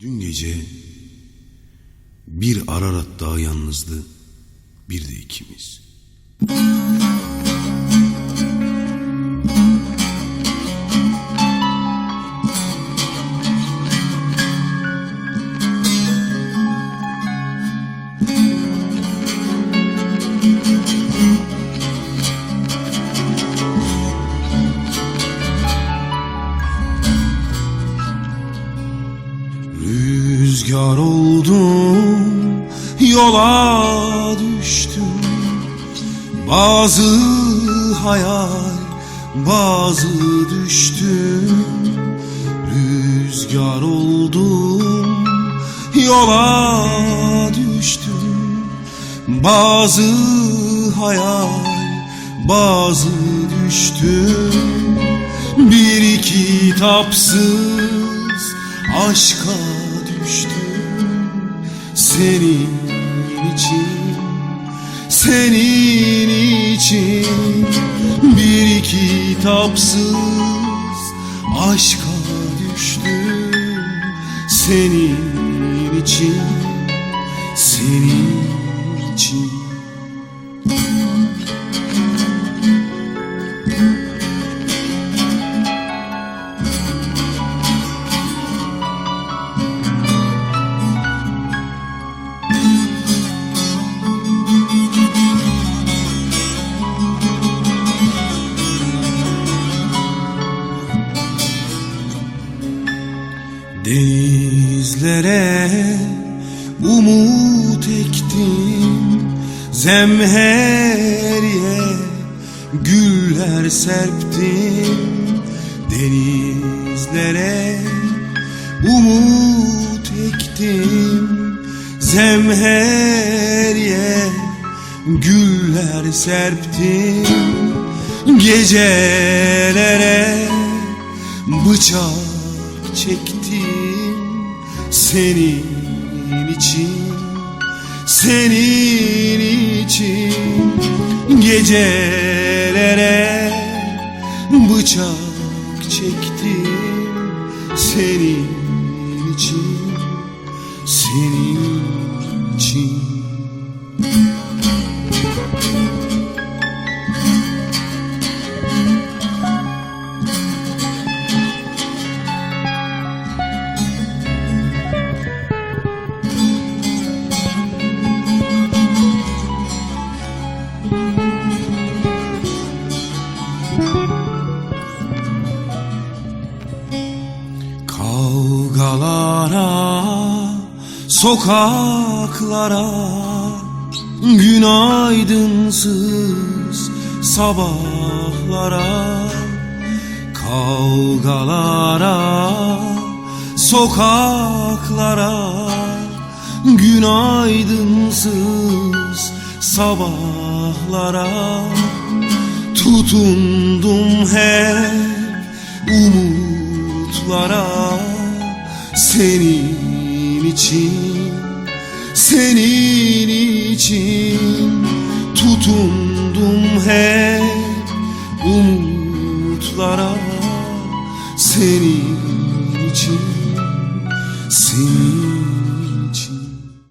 Dün gece bir Ararat daha yalnızdı, bir de ikimiz. Rüzgar oldum, yola düştüm. Bazı hayal, bazı düştüm. Rüzgar oldum, yola düştüm. Bazı hayal, bazı düştüm. Bir kitapsız aşka düştüm Senin için, senin için. Bir kitapsız aşka düştüm Senin için, senin için Denizlere umut ektim Zemheriye güller serptim. Denizlere umut ektim Zemheriye güller serptim. Gecelere bıçak çektim senin için senin için. Gecelere bıçak çektim senin için senin için Kavgalara, sokaklara, günaydınsız sabahlara, kavgalara, sokaklara, günaydınsız sabahlara, tutundum hep umutlara senin için senin için tutundum hep umutlara. Senin için senin